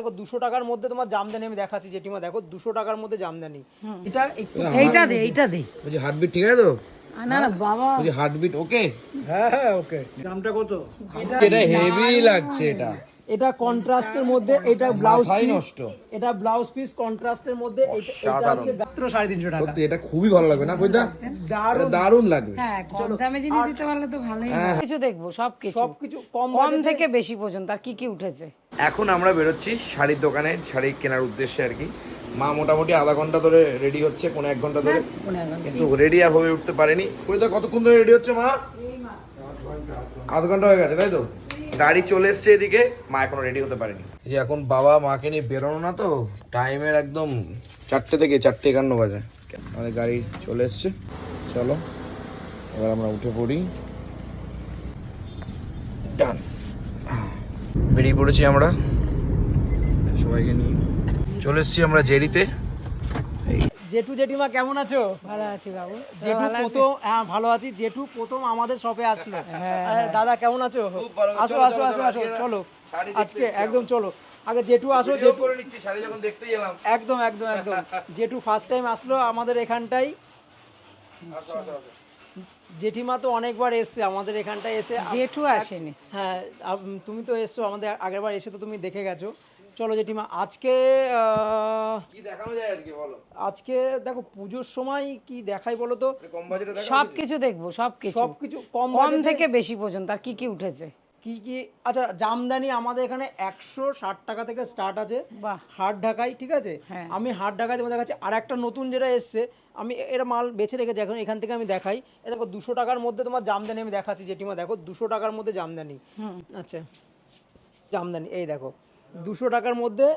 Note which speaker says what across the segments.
Speaker 1: দেখো দুশো টাকার মধ্যে তোমার জামদানি আমি দেখাচ্ছি জেঠিমা দেখো দুশো টাকার মধ্যে জামদানি। এটা
Speaker 2: এইটা দে এইটা দে।
Speaker 3: বলছি হার্টবিট ঠিক আছে তো?
Speaker 2: না না বাবা।
Speaker 3: বলছি হার্টবিট ওকে
Speaker 1: হ্যাঁ হ্যাঁ ওকে দামটা কত? এটা
Speaker 3: এটা হেভি লাগছে এটা।
Speaker 1: এটা কন্ট্রাস্টের মধ্যে এটা ব্লাউজ পিস
Speaker 3: নষ্ট।
Speaker 1: এটা ব্লাউজ পিস কন্ট্রাস্টের মধ্যে এটা- এটা হচ্ছে মাত্র সাড়ে তিনশো টাকা।
Speaker 3: সত্যি এটা খুবই ভালো লাগবে না কইতা
Speaker 1: দারুণ।
Speaker 3: এটা দারুণ লাগবে।
Speaker 2: হ্যাঁ কম দামে জিনিস দিতে পারলে তো ভালোই কিছু দেখব সব কিছু
Speaker 1: সবকিছু কম
Speaker 2: কম থেকে বেশি পর্যন্ত আর কি কি উঠেছে?
Speaker 3: এখন আমরা বেরোচ্ছি শাড়ির দোকানে শাড়ি কেনার উদ্দেশ্যে আর কি। মা মোটামুটি আধা ঘণ্টা ধরে রেডি হচ্ছে কোনো এক ঘণ্টা ধরে। কিন্তু রেডি আর হয়ে উঠতে পারেনি। কইতা কতক্ষণ ধরে রেডি হচ্ছে মা? আধ ঘণ্টা হয়ে গেছে তাই তো? গাড়ি চলে এসছে এদিকে। মা এখনও রেডি হতে পারেনি। এই এখন বাবা মাকে নিয়ে বেরোনো না তো টাইমের একদম চারটে থেকে চারটে একান্ন বাজে। আমাদের গাড়ি চলে এসছে। চলো, এবার আমরা উঠে পড়ি। ডান বেরিয়ে পড়েছি আমরা। সবাইকে নিয়ে। চলে এসেছি আমরা জেরিতে।
Speaker 1: জেঠু জেঠিমা কেমন আছো?
Speaker 2: ভালো আছি বাবু।
Speaker 1: জেঠু প্রথম হ্যাঁ ভালো আছি। জেঠু প্রথম আমাদের শপে আসলো। আরে, দাদা কেমন আছো? আসো আসো আসো আসো চলো। আজকে একদম চলো। আগে জেঠু আসো জেঠু
Speaker 3: করে নিচ্ছি শাড়ি যখন দেখতে গেলাম
Speaker 1: একদম একদম একদম। জেঠু ফার্স্ট টাইম আসলো আমাদের এখানটাই। জেঠিমা তো অনেকবার এসছে আমাদের এখানটায় এসে
Speaker 2: জেঠু আসেনি।
Speaker 1: হ্যাঁ তুমি তো এসছো আমাদের আগেরবার এসে তো তুমি দেখে গেছো। চলো জেঠিমা আজকে
Speaker 3: দেখানো যায় আজকে বলো?
Speaker 1: আজকে দেখো পুজোর সময় কি দেখাই বলো তো?
Speaker 3: কম বাজেটে
Speaker 2: সব কিছু দেখব সব কিছু।
Speaker 1: সবকিছু কম
Speaker 2: কম থেকে বেশি পর্যন্ত আর কি কি উঠেছে?
Speaker 1: কি কি? আচ্ছা জামদানি আমাদের এখানে একশো ষাট টাকা থেকে স্টার্ট আছে। হাট ঢাকাই ঠিক আছে?
Speaker 2: হ্যাঁ।
Speaker 1: আমি হাট ঢাকায় তোমার দেখাচ্ছি আর একটা নতুন যেটা এসছে আমি এর মাল বেছে রেখেছি এখন এখান থেকে আমি দেখাই। এ দেখো দুশো টাকার মধ্যে তোমার জামদানি আমি দেখাচ্ছি জেঠিমা দেখো দুশো টাকার মধ্যে জামদানি। আচ্ছা জামদানি এই দেখো। দুশো টাকার মধ্যে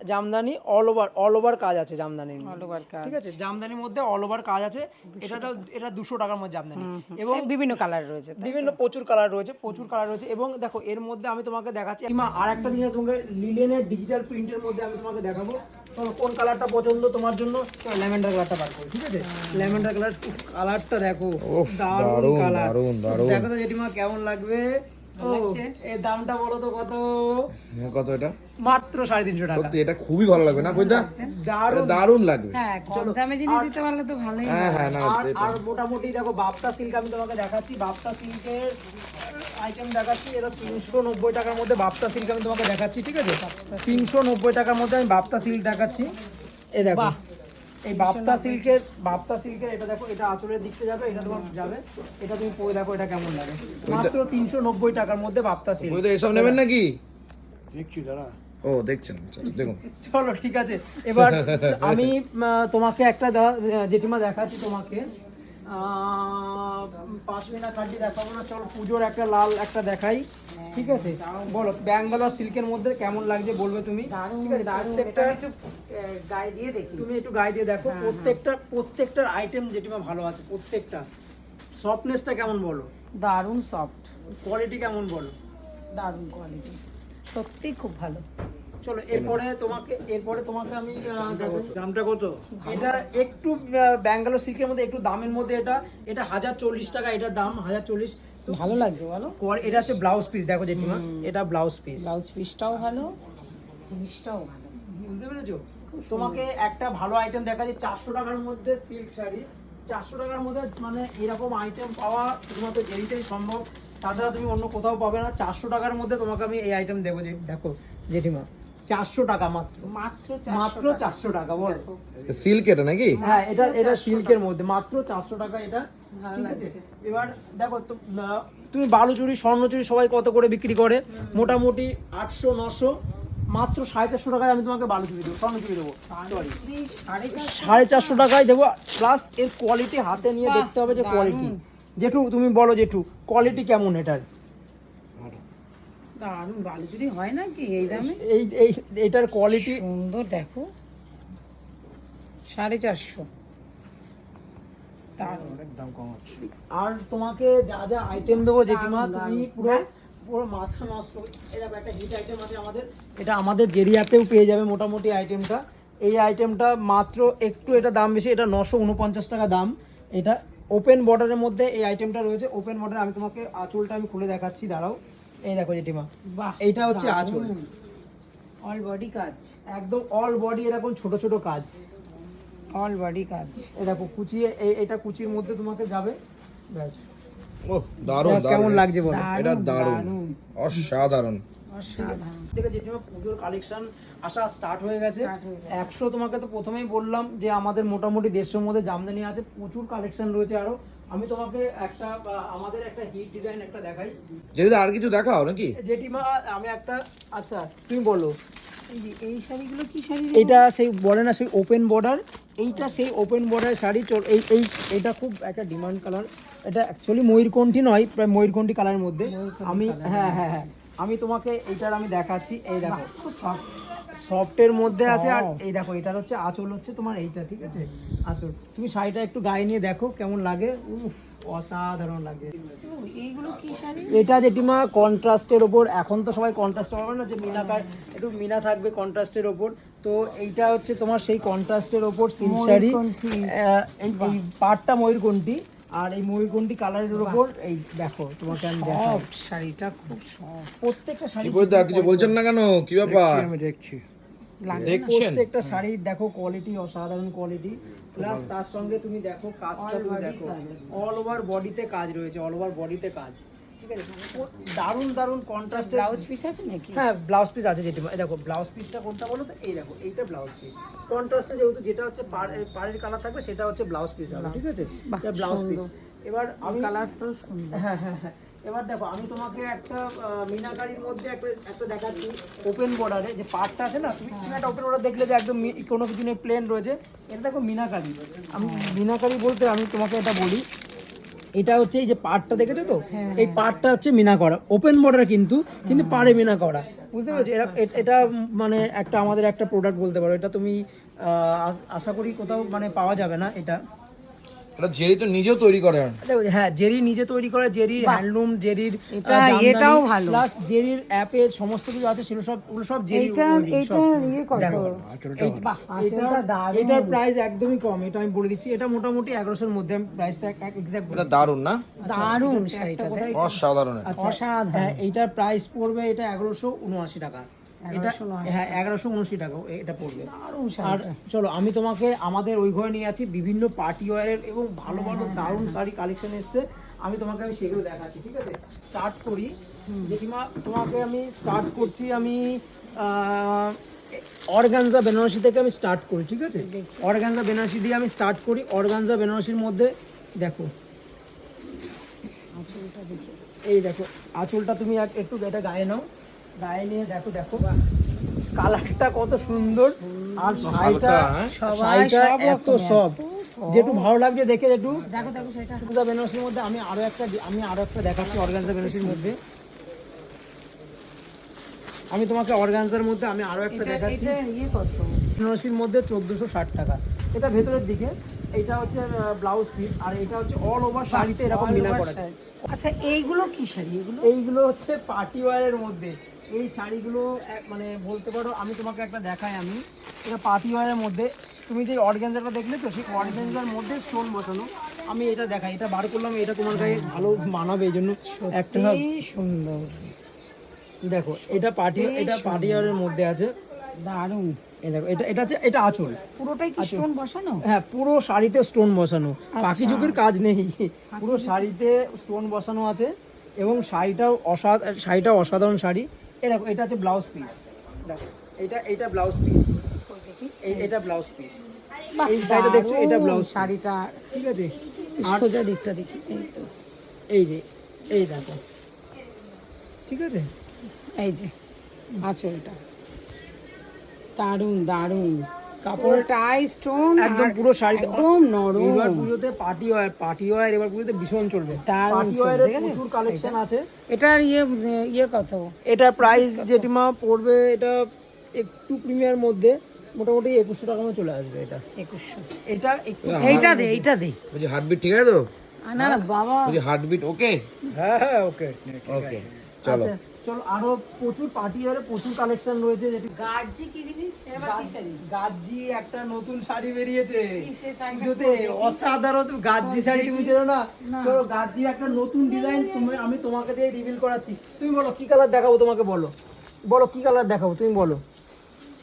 Speaker 1: jamdani all over all over কাজ আছে জামদানির
Speaker 2: অল ওভার কাজ।
Speaker 1: ঠিক আছে? জামদানির মধ্যে অল ওভার কাজ আছে। এটা এটা দুশো টাকার মধ্যে জামদানি। এবং
Speaker 2: বিভিন্ন কালার রয়েছে
Speaker 1: বিভিন্ন প্রচুর কালার রয়েছে প্রচুর কালার রয়েছে। এবং দেখো এর মধ্যে আমি তোমাকে দেখাচ্ছি। মা আর একটা জিনিস তোমাকে লিলেনের ডিজিটাল প্রিন্টের মধ্যে আমি তোমাকে দেখাবো। তোমার কোন কালারটা পছন্দ তোমার জন্য? ল্যাভেন্ডার কালারটা বার করো ঠিক আছে? ল্যাভেন্ডার কালার কালারটা দেখো। দারুণ কালার। দেখো তো জেঠিমা কেমন লাগবে। দামটা বলো তো কত?
Speaker 3: হ্যাঁ, কত এটা?
Speaker 1: মাত্র সাড়ে তিনশো টাকা।
Speaker 3: সত্যি এটা খুবই ভালো লাগবে না কইতা
Speaker 1: দারুণ।
Speaker 3: লাগবে।
Speaker 2: হ্যাঁ কম দামে জিনিস দিতে পারলে তো ভালোই
Speaker 3: হ্যাঁ হ্যাঁ না
Speaker 1: আর আর মোটামুটি দেখো বাপ্তা সিল্ক আমি তোমাকে দেখাচ্ছি। বাপ্তা সিল্কের আইটেম দেখাচ্ছি। এটা তিনশো নব্বই টাকার মধ্যে বাপ্তা সিল্ক আমি তোমাকে দেখাচ্ছি ঠিক আছে? তিনশো নব্বই টাকার মধ্যে আমি বাপ্তা সিল্ক দেখাচ্ছি। এ দেখো এই বাপ্তা সিল্কের বাপ্তা সিল্কের এটা দেখো এটা আঁচলের দিকতে যাবে এটা তোমার যাবে। এটা তুমি পরে দেখো এটা কেমন লাগে। মাত্র তিনশো নব্বই টাকার মধ্যে বাপ্তা সিল্ক।
Speaker 3: এসব নেবেন নাকি? ও দেখছেন। আচ্ছা, দেখুন।
Speaker 1: চলো ঠিক আছে। এবার আমি তোমাকে একটা জেঠিমা দেখাচ্ছি তোমাকে। পাশমিনা কাঠি দেখাবো না চলো পুজোর একটা লাল একটা দেখাই। ঠিক আছে? বলো ব্যাঙ্গালোর সিল্কের মধ্যে কেমন লাগছে বলবে তুমি? ঠিক আছে
Speaker 2: গায়ে দিয়ে দেখি।
Speaker 1: তুমি একটু গায়ে দিয়ে দেখো প্রত্যেকটা প্রত্যেকটার আইটেম জেঠিমা ভালো আছে প্রত্যেকটা। সফটনেসটা কেমন বলো?
Speaker 2: দারুণ সফট
Speaker 1: কোয়ালিটি কেমন বলো?
Speaker 2: দারুণ কোয়ালিটি সত্যি খুব ভালো।
Speaker 1: চলো এরপরে তোমাকে এরপরে তোমাকে আমি দামটা কত? এটা একটু ব্যাঙ্গালোর সিল্কের মধ্যে একটু দামের মধ্যে এটা। এটা হাজার চল্লিশ টাকা এটার দাম হাজার চল্লিশ
Speaker 2: ভালো লাগছে বলো?
Speaker 1: এটা হচ্ছে ব্লাউজ পিস দেখো জেঠিমা এটা ব্লাউজ পিস
Speaker 2: ব্লাউজ পিসটাও ভালো। জিনিসটাও ভালো।
Speaker 1: বুঝতে পেরেছ? তোমাকে একটা ভালো আইটেম দেখা যায় চারশো টাকার মধ্যে সিল্ক শাড়ি। চারশো টাকার মধ্যে মানে এরকম আইটেম পাওয়া শুধুমাত্র জেরিতেই সম্ভব। তাছাড়া তুমি অন্য কোথাও পাবে না। চারশো টাকার মধ্যে তোমাকে আমি এই আইটেম দেবো যে দেখো জেঠিমা। চারশো টাকা মাত্র।
Speaker 2: মাত্র
Speaker 1: মাত্র চারশো টাকা বলো।
Speaker 3: সিল্ক এটা নাকি?
Speaker 1: হ্যাঁ এটা এটা সিল্কের মধ্যে। মাত্র চারশো টাকা এটা। ঠিক আছে? এবার দেখো তো, তুমি বালুচুরি স্বর্ণচুরি সবাই কত করে বিক্রি করে? মোটামুটি আটশো নশো। মাত্র সাড়ে চারশো টাকায় আমি তোমাকে বালুচুরি দেবো দেবো। Sorry।
Speaker 2: সাড়ে চারশো
Speaker 1: সাড়ে চারশো টাকায় দেবো প্লাস এর কোয়ালিটি হাতে নিয়ে দেখতে হবে যে কোয়ালিটি জেঠু তুমি বলো জেঠু কোয়ালিটি কেমন এটার?
Speaker 2: দারুণ বালু যদি হয় নাকি এই দামে?
Speaker 1: এই এই এটার কোয়ালিটি
Speaker 2: সুন্দর দেখো। সাড়ে চারশো।
Speaker 1: আর তোমাকে যা যা আইটেম দেবো জেঠিমা তুমি পুরো
Speaker 2: হ্যাঁ?
Speaker 1: পুরো মাথা নষ্ট দেখো একটা হিট আইটেম আছে আমাদের। এটা আমাদের জেরিয়াতেও পেয়ে যাবে মোটামুটি আইটেমটা এই আইটেমটা মাত্র একটু এটা দাম বেশি এটা নশো উনপঞ্চাশ টাকা দাম। এটা ওপেন বর্ডারের মধ্যে এই আইটেমটা রয়েছে। ওপেন বর্ডার আমি তোমাকে আঁচলটা আমি খুলে দেখাচ্ছি দাঁড়াও। এই দেখো জেঠিমা
Speaker 2: বাহ
Speaker 1: এইটা হচ্ছে আঁচল।
Speaker 2: অল বডি কাজ।
Speaker 1: একদম অল বডি এরকম ছোট ছোট কাজ।
Speaker 2: অল বডি কাজ।
Speaker 1: এ দেখো কুচিয়ে এটা কুচির মধ্যে তোমাকে যাবে। ব্যাস।
Speaker 3: ও দারুণ
Speaker 1: কেমন লাগছে বলো।
Speaker 3: এটা দারুণ অসাধারণ।
Speaker 2: অসাধারণ।
Speaker 1: দেখে পুজোর কালেকশন আসা স্টার্ট হয়ে গেছে।
Speaker 2: Start গেছে।
Speaker 1: একশো তোমাকে তো প্রথমেই বললাম যে আমাদের মোটামুটি দেড়শোর মধ্যে জামদানি আছে। প্রচুর কালেকশন রয়েছে আরও। আমি তোমাকে একটা আমাদের একটা হিট ডিজাইন একটা দেখাই।
Speaker 3: যেটা আর কিছু দেখাও নাকি?
Speaker 1: জেঠিমা আমি একটা আচ্ছা তুমি বলো।
Speaker 2: এই শাড়িগুলো কি শাড়ি?
Speaker 1: এটা সেই বলে না সেই ওপেন বর্ডার এইটা সেই ওপেন বর্ডার শাড়ি চল এই এই এটা খুব একটা ডিমান্ড কালার এটা অ্যাকচুয়ালি ময়ূরকণ্ঠী নয় প্রায় ময়ূরকণ্ঠী কালারের মধ্যে। আমি হ্যাঁ হ্যাঁ হ্যাঁ। আমি তোমাকে এইটার আমি দেখাচ্ছি এই দেখো। সফটের মধ্যে আছে আর এই দেখো এটার হচ্ছে আঁচল হচ্ছে তোমার এইটা ঠিক আছে? আঁচল। তুমি শাড়িটা একটু গায়ে নিয়ে দেখো কেমন লাগে। উফ অসাধারণ লাগে। এটা জেঠিমা কন্ট্রাস্টের ওপর। এখন তো সবাই কন্ট্রাস্ট পাবে না যে মিনাকার একটু মিনা থাকবে কন্ট্রাস্টের ওপর। তো এইটা হচ্ছে তোমার সেই কন্ট্রাস্টের ওপর সিল্ক শাড়ি। এই পাটটা ময়ূরকণ্ঠী আর এই ময়ূরকণ্ঠী কালারের ওপর এই দেখো তোমাকে আমি দেখাই।
Speaker 2: শাড়িটা খুব সফট।
Speaker 1: প্রত্যেকটা শাড়ি
Speaker 3: বিপরীত কিছু বলছেন না কেন? কি ব্যাপার?
Speaker 1: দেখছি।
Speaker 2: লাগে
Speaker 3: দেখছেন?
Speaker 1: প্রত্যেকটা শাড়ির দেখো কোয়ালিটি অসাধারণ কোয়ালিটি প্লাস তার সঙ্গে তুমি দেখো কাজটা তুমি দেখো। অল ওভার বডিতে কাজ রয়েছে অল ওভার বডিতে কাজ। দারুণ দারুণ কন্ট্রাস্টে
Speaker 2: ব্লাউজ পিস আছে নাকি?
Speaker 1: হ্যাঁ ব্লাউজ পিস আছে যেটা দেখো ব্লাউজ পিসটা কোনটা বলো তো? এই দেখো এইটা ব্লাউজ পিস কন্ট্রাস্টে যেহেতু যেটা হচ্ছে পাড়- পাড়ের কালার থাকবে সেটা হচ্ছে ব্লাউজ পিস হবে ঠিক আছে? ব্লাউজ পিস এবার আমি
Speaker 2: কালারটাও সুন্দর।
Speaker 1: হ্যাঁ হ্যাঁ হ্যাঁ। এবার দেখো আমি তোমাকে একটা মিনাকারির মধ্যে একটা একটা দেখাচ্ছি ওপেন বর্ডারে যে পার্টটা আছে না তুমি তুমি একটা ওপেন বর্ডার দেখলে যে একদম কোনো কিছু নেই প্লেন রয়েছে। এটা দেখো মিনাকারি। আমি মিনাকারি বলতে আমি তোমাকে এটা বলি। এটা হচ্ছে এই যে পাটটা দেখেছ তো? এই পাটটা হচ্ছে মিনা করা ওপেন বর্ডার কিন্তু কিন্তু পারে মিনা করা বুঝতে পারছ? এটা এটা মানে একটা আমাদের একটা প্রোডাক্ট বলতে পারো। এটা তুমি আহ, আশা করি কোথাও মানে পাওয়া যাবে না এটা।
Speaker 3: এটা জেরি তো নিজেও তৈরি
Speaker 1: দেখো, হ্যাঁ জেরি নিজে তৈরি করে জেরি হ্যান্ডলুম জেরির
Speaker 2: এটা- এটাও ভালো।
Speaker 1: প্লাস জেরির অ্যাপে সমস্ত কিছু আছে সেগুলো সব ওগুলো সব জেরি
Speaker 2: এইটা এইটা ইয়ে দারুণ।
Speaker 1: এটার প্রাইস একদমই কম এটা আমি বলে দিচ্ছি। এটা মোটামুটি এগারোশোর মধ্যে আমি প্রাইসটা এক্সাক্ট
Speaker 3: এটা দারুণ না?
Speaker 2: দারুণ শাড়িটা
Speaker 3: অসাধারণ এটা।
Speaker 2: অসাধারণ।
Speaker 1: হ্যাঁ এইটার প্রাইস পড়বে এটা এগারোশো উনআশি টাকা। এটা
Speaker 2: 1179
Speaker 1: হ্যাঁ এগারোশো উনআশি টাকা এটা পড়বে। আর চলো আমি তোমাকে আমাদের ওই ঘরে নিয়ে আছি বিভিন্ন পার্টি ওয়ারের এবং ভালো ভালো দারুণ শাড়ি কালেকশন এসছে। আমি তোমাকে আমি সেগুলো দেখাচ্ছি ঠিক আছে? স্টার্ট করি। জেঠিমা তোমাকে আমি স্টার্ট করছি আমি অর্গানজা বেনারসি থেকে আমি স্টার্ট করি ঠিক আছে? অর্গানজা বেনারসি দিয়ে আমি স্টার্ট করি। অর্গানজা বেনারসির মধ্যে দেখো। এই দেখো আঁচলটা তুমি এক- একটু এটা গায়ে নাও। গায়ে দেখো দেখো। কালারটা কত সুন্দর। আর শাড়িটা
Speaker 3: হালকা, হ্যাঁ?
Speaker 2: সবাই
Speaker 1: শাড়িটা এত সব। যেটু ভালো লাগছে দেখে একটু
Speaker 2: দেখো দেখো সেটা।
Speaker 1: বেনারসির মধ্যে আমি আরও একটা আমি আরও একটা দেখাচ্ছি অর্গানজা বেনারসির মধ্যে। আমি তোমাকে অর্গানজার মধ্যে আমি আরও একটা দেখাচ্ছি।
Speaker 2: এটা ইয়ে
Speaker 1: বেনারসির মধ্যে চোদ্দোশো ষাট টাকা। এটা ভেতরের দিকে। এটা হচ্ছে ব্লাউজ পিস আর এটা হচ্ছে অল ওভার শাড়িতে এরকম মিনা করা।
Speaker 2: আচ্ছা এইগুলো কি শাড়ি? এগুলো?
Speaker 1: এইগুলো হচ্ছে পার্টি ওয়ারের মধ্যে। এই শাড়িগুলো মানে বলতে পারো আমি তোমাকে একটা দেখাই আমি। এটা পার্টি ওয়ারের মধ্যে। তুমি যে অর্গ্যানজাটা দেখলে তো সেই অর্গ্যানজার মধ্যে স্টোন বসানো। আমি এটা দেখাই এটা বার করলাম এটা তোমার গায়ে ভালো মানাবে এই জন্য একটা
Speaker 2: সুন্দর।
Speaker 1: দেখো এটা পার্টি এটা পার্টি ওয়ারের মধ্যে আছে।
Speaker 2: দারুণ।
Speaker 1: দেখো এটা এটা হচ্ছে এটা আঁচল।
Speaker 2: পুরোটাই কি স্টোন বসানো?
Speaker 1: হ্যাঁ পুরো শাড়িতে স্টোন বসানো। বাকি যুগের কাজ নেই। পুরো শাড়িতে স্টোন বসানো আছে এবং শাড়িটাও অসাধারণ শাড়িটা অসাধারণ শাড়ি। এই দেখো এটা হচ্ছে ব্লাউজ পিস দেখো এটা এটা ব্লাউজ পিস এটা ব্লাউজ পিস এই শাড়িটা দেখছ এটা ব্লাউজ
Speaker 2: শাড়িটা।
Speaker 1: ঠিক আছে?
Speaker 2: সোজা দিকটা দেখি এই তো।
Speaker 1: এই যে এই দেখো। ঠিক আছে?
Speaker 2: এই যে আঁচলটা দারুণ দারুণ।
Speaker 1: কাপড়
Speaker 2: পুরোটাই স্টোন
Speaker 1: একদম পুরো শাড়িতে
Speaker 2: একদম নরম।
Speaker 1: এবার পুজোতে পার্টি ওয়ার পার্টি ওয়ার এবার পুজোতে ভীষণ চলবে। পার্টি
Speaker 2: আছে?
Speaker 1: প্রচুর কালেকশন আছে।
Speaker 2: এটার ইয়ে ইয়ে কত?
Speaker 1: এটা প্রাইস জেঠিমা পড়বে এটা একটু প্রিমিয়ার মধ্যে মোটামুটি একুশশো টাকা মতো চলে আসবে এটা।
Speaker 2: একুশশো।
Speaker 1: এটা একটু
Speaker 2: এইটা দে এইটা দে।
Speaker 3: বলছি হার্টবিট ঠিক আছে তো?
Speaker 2: না না বাবা।
Speaker 3: বলছি হার্টবিট ওকে
Speaker 1: হ্যাঁ হ্যাঁ ওকে
Speaker 3: ওকে চলো।
Speaker 1: চলো আরও প্রচুর পার্টি ওয়ারে প্রচুর কালেকশন রয়েছে যেটি
Speaker 2: গার্জি কি জিনিস?
Speaker 1: গার্জি একটা নতুন শাড়ি বেরিয়েছে।
Speaker 2: শাড়িটা
Speaker 1: পুজোতে অসাধারণ গার্জি শাড়ি তুমি চেনো না? চলো গার্জি একটা নতুন ডিজাইন তুমি আমি তোমাকে দিয়ে রিভিল করাচ্ছি। তুমি বলো কি কালার দেখাবো তোমাকে বলো? বলো কি কালার দেখাবো তুমি বলো?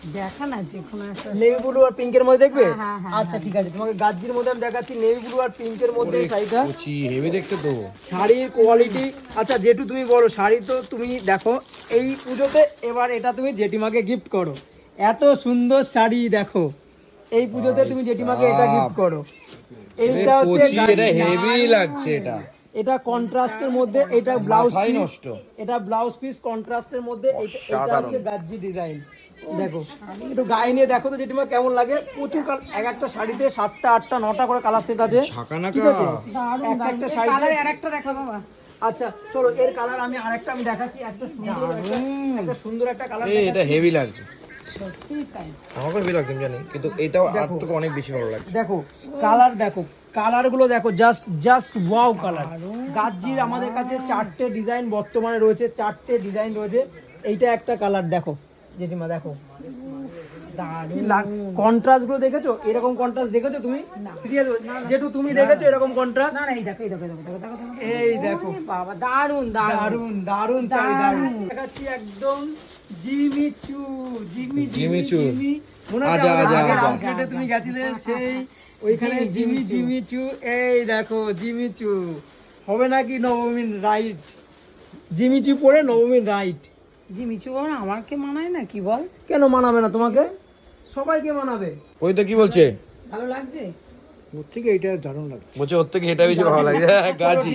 Speaker 2: দেখা না যে কোনো একটা
Speaker 1: নেভি ব্লু আর পিঙ্কের মধ্যে দেখবে?
Speaker 2: হ্যাঁ, হ্যাঁ,
Speaker 1: আচ্ছা ঠিক আছে তোমাকে গাজ্জির মধ্যে আমি দেখাচ্ছি নেভি ব্লু আর পিঙ্কের মধ্যে শাড়িটা।
Speaker 3: কুচি হেভি দেখতে তো।
Speaker 1: শাড়ির কোয়ালিটি আচ্ছা যেটু তুমি বলো শাড়ি তো তুমি দেখো এই পুজোতে এবার এটা তুমি জেঠিমাকে গিফট করো। এত সুন্দর শাড়ি দেখো। এই পুজোতে তুমি জেঠিমাকে এটা গিফট করো। এইটা হচ্ছে
Speaker 3: এটা হেভি লাগছে এটা।
Speaker 1: এটা কন্ট্রাস্টের মধ্যে এটা ব্লাউজ পিস
Speaker 3: নষ্ট।
Speaker 1: এটা ব্লাউজ পিস কন্ট্রাস্টের মধ্যে এটা- এটা হচ্ছে গাজ্জি ডিজাইন দেখো একটু গায়ে নিয়ে দেখো তো জেঠিমা কেমন লাগে। প্রচুর কাল- এক একটা শাড়িতে সাতটা আটটা নটা করে কালার সেট আছে। একটা
Speaker 2: আর একটা দেখা বাবা।
Speaker 1: আচ্ছা চলো এর কালার আমি আরেকটা আমি দেখাচ্ছি। একটা সুন্দর একটা- একটা সুন্দর একটা কালার
Speaker 3: এটা হেভি লাগছে। আমাকে হেভি লাগছে জানি। কিন্তু এটাও আর থেকে অনেক বেশি ভালো লাগছে।
Speaker 1: দেখো কালার দেখো কালারগুলো দেখো জাস্ট জাস্ট ওয়াও কালার আমাদের কাছে চারটে ডিজাইন বর্তমানে রয়েছে চারটে ডিজাইন রয়েছে। এইটা একটা কালার দেখো। জেঠিমা দেখো। কন্ট্রাস্টগুলো দেখেছ? এরকম কন্ট্রাস্ট দেখেছ তুমি? সিরিয়াস যেটু তুমি দেখেছ এরকম কন্ট্রাস্ট
Speaker 2: না এই দেখো এই দেখো এই দেখো, বাবা দারুণ দারুণ
Speaker 1: শাড়ি দারুণ দেখাচ্ছি একদম জিমিচু জিমি
Speaker 3: জিমিচু।
Speaker 1: জিমি। মনে আছে
Speaker 3: আজা, আজা,
Speaker 1: তুমি গেছিলে? সেই ওইখানে জিমি জিমিচু। এই দেখো জিমিচু। হবে নাকি নবমীর রাইট জিমিচু পরে নবমীর রাইট
Speaker 2: জি মিচু বাবা আমাকে মানায় না কি বল?
Speaker 1: কেন মানাবে না তোমাকে? সবাইকে মানাবে।
Speaker 3: ওই তো কি বলছে?
Speaker 2: ভালো লাগছে?
Speaker 1: ওর থেকে এটা দারুণ লাগছে।
Speaker 3: বলছে ওর থেকে এটা বেশি ভালো গাছি